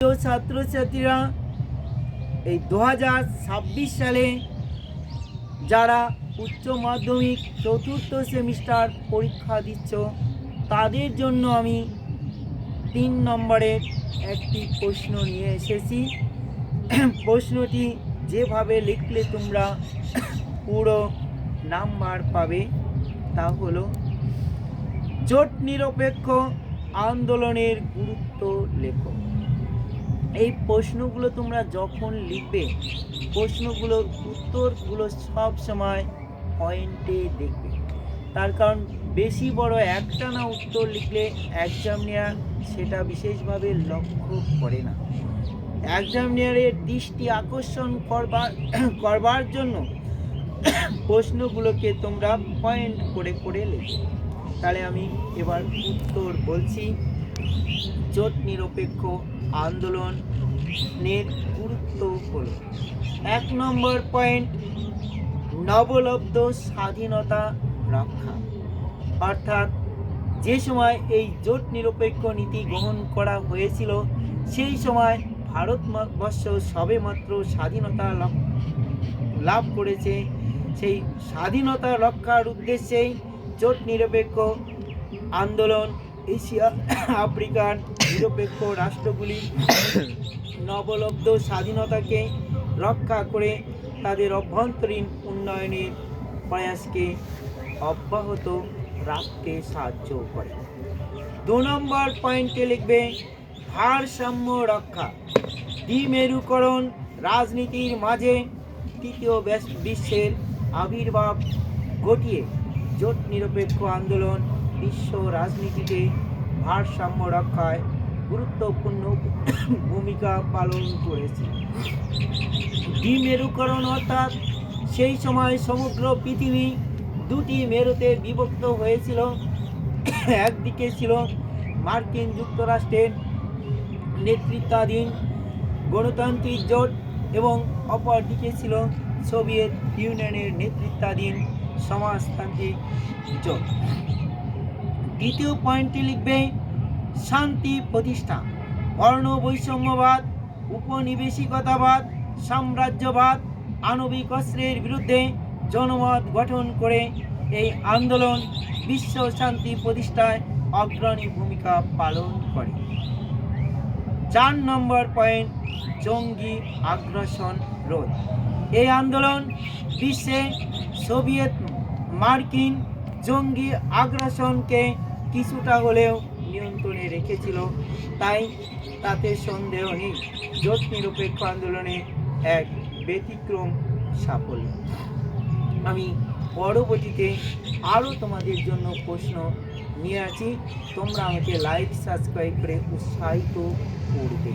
প্রিয় ছাত্রছাত্রীরা, এই দু সালে যারা উচ্চ মাধ্যমিক চতুর্থ সেমিস্টার পরীক্ষা দিচ্ছ, তাদের জন্য আমি তিন নম্বরের একটি প্রশ্ন নিয়ে এসেছি। প্রশ্নটি যেভাবে লিখলে তোমরা পুরো নাম্বার পাবে, তা হলো, জোট নিরপেক্ষ আন্দোলনের গুরুত্ব লেখো। এই প্রশ্নগুলো তোমরা যখন লিখবে, প্রশ্নগুলোর উত্তরগুলো সব সময় পয়েন্টে দেখবে। তার কারণ বেশি বড় একটা না উত্তর লিখলে এক্সাম সেটা বিশেষভাবে লক্ষ্য করে না। এক্সাম নেয়ারের দৃষ্টি আকর্ষণ করবার করবার জন্য প্রশ্নগুলোকে তোমরা পয়েন্ট করে করে লেখো। তাহলে আমি এবার উত্তর বলছি। জোট নিরপেক্ষ আন্দোলনের গুরুত্ব হল। এক নম্বর পয়েন্ট, নবলব্ধ স্বাধীনতা রক্ষা। অর্থাৎ যে সময় এই জোট নিরপেক্ষ নীতি গ্রহণ করা হয়েছিল, সেই সময় ভারতবর্ষ সবেমাত্র স্বাধীনতা লাভ- লাভ করেছে। সেই স্বাধীনতা রক্ষার উদ্দেশ্যেই জোট নিরপেক্ষ আন্দোলন এশিয়া আফ্রিকার নিরপেক্ষ রাষ্ট্রগুলি নবলব্ধ স্বাধীনতাকে রক্ষা করে তাদের অভ্যন্তরীণ উন্নয়নের প্রয়াসকে অব্যাহত রাখতে সাহায্য করে। দু নম্বর পয়েন্টে লিখবে, ভারসাম্য রক্ষা। দ্বিমেরুকরণ রাজনীতির মাঝে তৃতীয় বিশ্বের আবির্ভাব ঘটিয়ে জোট নিরপেক্ষ আন্দোলন বিশ্ব রাজনীতিতে ভারসাম্য রক্ষায় গুরুত্বপূর্ণ ভূমিকা পালন করেছে। দ্বিমেরুকরণ অর্থাৎ সেই সময় সমগ্র পৃথিবী দুটি মেরুতে বিভক্ত হয়েছিল। একদিকে ছিল মার্কিন যুক্তরাষ্ট্রের নেতৃত্বাধীন গণতান্ত্রিক জোট এবং অপরদিকে ছিল সোভিয়েত ইউনিয়নের নেতৃত্বাধীন সমাজতান্ত্রিক জোট। দ্বিতীয় পয়েন্টটি লিখবে, শান্তি প্রতিষ্ঠা। বর্ণ বৈষম্যবাদ, উপনিবেশিকতাবাদ, সাম্রাজ্যবাদ, আণবিক অস্ত্রের বিরুদ্ধে জনমত গঠন করে এই আন্দোলন বিশ্ব শান্তি প্রতিষ্ঠায় অগ্রণী ভূমিকা পালন করে। চার নম্বর পয়েন্ট, জঙ্গি আগ্রাসন রোধ। এই আন্দোলন বিশ্বে সোভিয়েত মার্কিন জঙ্গি আগ্রাসনকে কিছুটা হলেও নিয়ন্ত্রণে রেখেছিল, তাই তাতে সন্দেহ নেই। জোট নিরপেক্ষ আন্দোলনে এক ব্যতিক্রম সাফল্য। আমি পরবর্তীতে আরও তোমাদের জন্য প্রশ্ন নিয়ে আছি তোমরা আমাকে লাইক সাবস্ক্রাইব করে উৎসাহিত করবে।